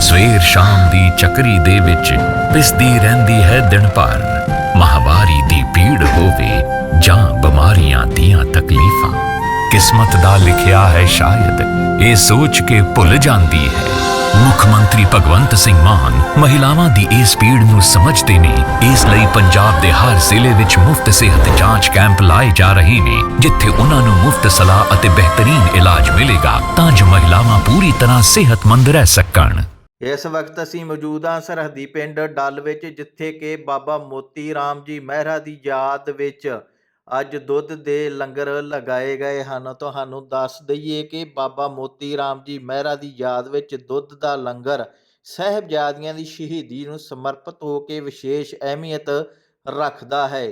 ਸਵੇਰ ਸ਼ਾਮ ਦੀ ਚੱਕਰੀ ਦੇ ਵਿੱਚ ਪਿਸਦੀ ਰਹਿੰਦੀ ਹੈ ਦਿਨ ਭਰ। ਮਹਾਵਾਰੀ ਦੀ ਪੀੜ ਹੋਵੇ ਜਾਂ ਬਿਮਾਰੀਆਂ ਦੀਆਂ ਤਕਲੀਫਾਂ। ਕਿਸਮਤ ਦਾ ਲਿਖਿਆ ਹੈ ਸ਼ਾਇਦ, ਇਹ ਸੋਚ ਕੇ ਭੁੱਲ ਜਾਂਦੀ ਹੈ। ਮੁੱਖ ਮੰਤਰੀ ਭਗਵੰਤ ਸਿੰਘ ਮਾਨ ਮਹਿਲਾਵਾਂ ਦੀ ਇਸ ਪੀੜ ਨੂੰ ਸਮਝਦੇ ਨੇ। ਇਸ ਲਈ ਪੰਜਾਬ ਦੇ ਹਰ ਜ਼ਿਲ੍ਹੇ ਵਿੱਚ ਮੁਫਤ ਸਿਹਤ ਜਾਂਚ ਕੈਂਪ ਲਾਏ ਜਾ ਰਹੇ ਨੇ, ਜਿੱਥੇ ਉਹਨਾਂ ਨੂੰ ਮੁਫਤ ਸਲਾਹ ਅਤੇ ਬਿਹਤਰੀਨ ਇਲਾਜ ਮਿਲੇਗਾ ਤਾਂ ਜੋ ਮਹਿਲਾਵਾਂ ਪੂਰੀ ਤਰ੍ਹਾਂ ਸਿਹਤਮੰਦ ਰਹਿ ਸਕਣ। ਇਸ ਵਕਤ ਅਸੀਂ ਮੌਜੂਦ ਹਾਂ ਸਰਹੱਦੀ ਪਿੰਡ ਡੱਲ ਵਿੱਚ, ਜਿੱਥੇ ਕਿ ਬਾਬਾ ਮੋਤੀ ਰਾਮ ਜੀ ਮਹਿਰਾ ਦੀ ਯਾਦ ਵਿੱਚ ਅੱਜ ਦੁੱਧ ਦੇ ਲੰਗਰ ਲਗਾਏ ਗਏ ਹਨ। ਤੁਹਾਨੂੰ ਦੱਸ ਦਈਏ ਕਿ ਬਾਬਾ ਮੋਤੀ ਰਾਮ ਜੀ ਮਹਿਰਾ ਦੀ ਯਾਦ ਵਿੱਚ ਦੁੱਧ ਦਾ ਲੰਗਰ ਸਹਿਬਜ਼ਾਦੀਆਂ ਦੀ ਸ਼ਹੀਦੀ ਨੂੰ ਸਮਰਪਿਤ ਹੋ ਕੇ ਵਿਸ਼ੇਸ਼ ਅਹਿਮੀਅਤ ਰੱਖਦਾ ਹੈ।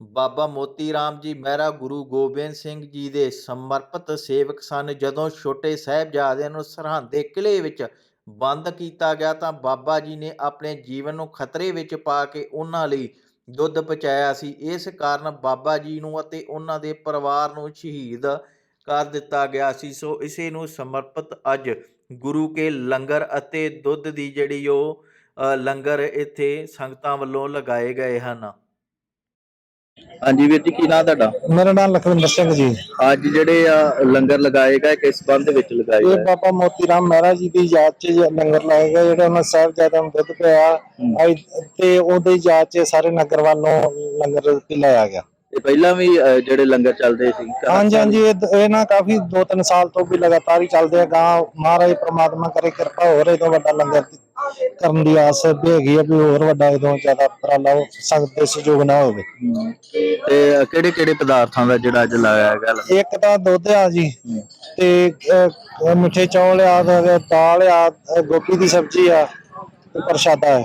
ਬਾਬਾ ਮੋਤੀ ਰਾਮ ਜੀ ਮਹਿਰਾ ਗੁਰੂ ਗੋਬਿੰਦ ਸਿੰਘ ਜੀ ਦੇ ਸਮਰਪਿਤ ਸੇਵਕ ਸਨ। ਜਦੋਂ ਛੋਟੇ ਸਾਹਿਬਜ਼ਾਦਿਆਂ ਨੂੰ ਸਰਹੰਦ ਦੇ ਕਿਲੇ ਵਿੱਚ ਬੰਦ ਕੀਤਾ ਗਿਆ ਤਾਂ ਬਾਬਾ ਜੀ ਨੇ ਆਪਣੇ ਜੀਵਨ ਨੂੰ ਖਤਰੇ ਵਿੱਚ ਪਾ ਕੇ ਉਹਨਾਂ ਲਈ ਦੁੱਧ ਪਹੁੰਚਾਇਆ ਸੀ। ਇਸ ਕਾਰਨ ਬਾਬਾ ਜੀ ਨੂੰ ਅਤੇ ਉਹਨਾਂ ਦੇ ਪਰਿਵਾਰ ਨੂੰ ਸ਼ਹੀਦ ਕਰ ਦਿੱਤਾ ਗਿਆ ਸੀ। ਸੋ ਇਸੇ ਨੂੰ ਸਮਰਪਿਤ ਅੱਜ ਗੁਰੂ ਕੇ ਲੰਗਰ ਅਤੇ ਦੁੱਧ ਦੀ ਜਿਹੜੀ ਉਹ ਲੰਗਰ ਇੱਥੇ ਸੰਗਤਾਂ ਵੱਲੋਂ ਲਗਾਏ ਗਏ ਹਨ। ਹਾਂਜੀ ਵੀਰ ਜੀ ਕੀ ਨਾਮ ਤੁਹਾਡਾ? ਮੇਰਾ ਨਾਮ ਲਖਵਿੰਦਰ ਸਿੰਘ ਜੀ। ਅੱਜ ਜਿਹੜੇ ਆ ਲੰਗਰ ਲਗਾਏ ਗਏ ਕਿਸ ਸੰਬੰਧ ਵਿੱਚ ਲਗਾਏ ਇਹ ਬਾਬਾ ਮੋਤੀ ਰਾਮ ਮਹਿਰਾ ਜੀ ਦੀ ਯਾਦ 'ਚ ਲੰਗਰ ਲਾਇਆ ਗਿਆ ਜਿਹੜਾ ਉਹਨਾਂ ਸਾਹਿਬਜ਼ਾਦਿਆਂ ਨੂੰ ਦੁੱਧ ਪਿਆ ਤੇ ਉਹਦੇ ਯਾਦ 'ਚ ਸਾਰੇ ਨਗਰ ਵੱਲੋਂ ਲੰਗਰ ਪਿਲਾਇਆ ਗਿਆ। ਇਹ ਪਹਿਲਾਂ ਵੀ ਅਹ, ਜਿਹੜੇ ਲੰਗਰ ਚੱਲਦੇ ਸੀ ਹਾਂਜੀ ਹਾਂਜੀ ਇਹ ਇਹ ਨਾ ਕਾਫੀ 2-3 ਸਾਲ ਤੋਂ ਵੀ ਲਗਾਤਾਰ ਹੀ ਚੱਲਦੇ ਆ ਗਾਂ ਮਹਾਰਾਜ ਪ੍ਰਮਾਤਮਾ ਕਰੇ ਕਿਰਪਾ ਹੋਰ ਇਹ ਤੋਂ ਵੱਡਾ ਲੰਗਰ ਕਰਨ ਦੀ ਆਸ ਵੀ ਹੈਗੀ ਆ ਵੀ ਹੋਰ ਵੱਡਾ ਇਦੋਂ ਜ਼ਿਆਦਾ ਉਪਰਾਲਾ ਹੋ ਸੰਗਤ ਦੇ ਸਹਿਯੋਗ ਨਾਲ ਹੋਵੇ। ਤੇ ਕਿਹੜੇ ਕਿਹੜੇ ਪਦਾਰਥਾਂ ਦਾ ਜਿਹੜਾ ਅੱਜ ਲਗਾਇਆ ਗਿਆ ਲੰਗਰ? ਇੱਕ ਤਾਂ ਦੁੱਧ ਆ ਜੀ ਤੇ ਅਹ, ਮਿੱਠੇ ਚੌਲ ਆ ਤੇ ਦਾਲ ਆ ਅਹ, ਗੋਭੀ ਦੀ ਸਬਜ਼ੀ ਆ ਤੇ ਪ੍ਰਸ਼ਾਦਾ ਹੈ।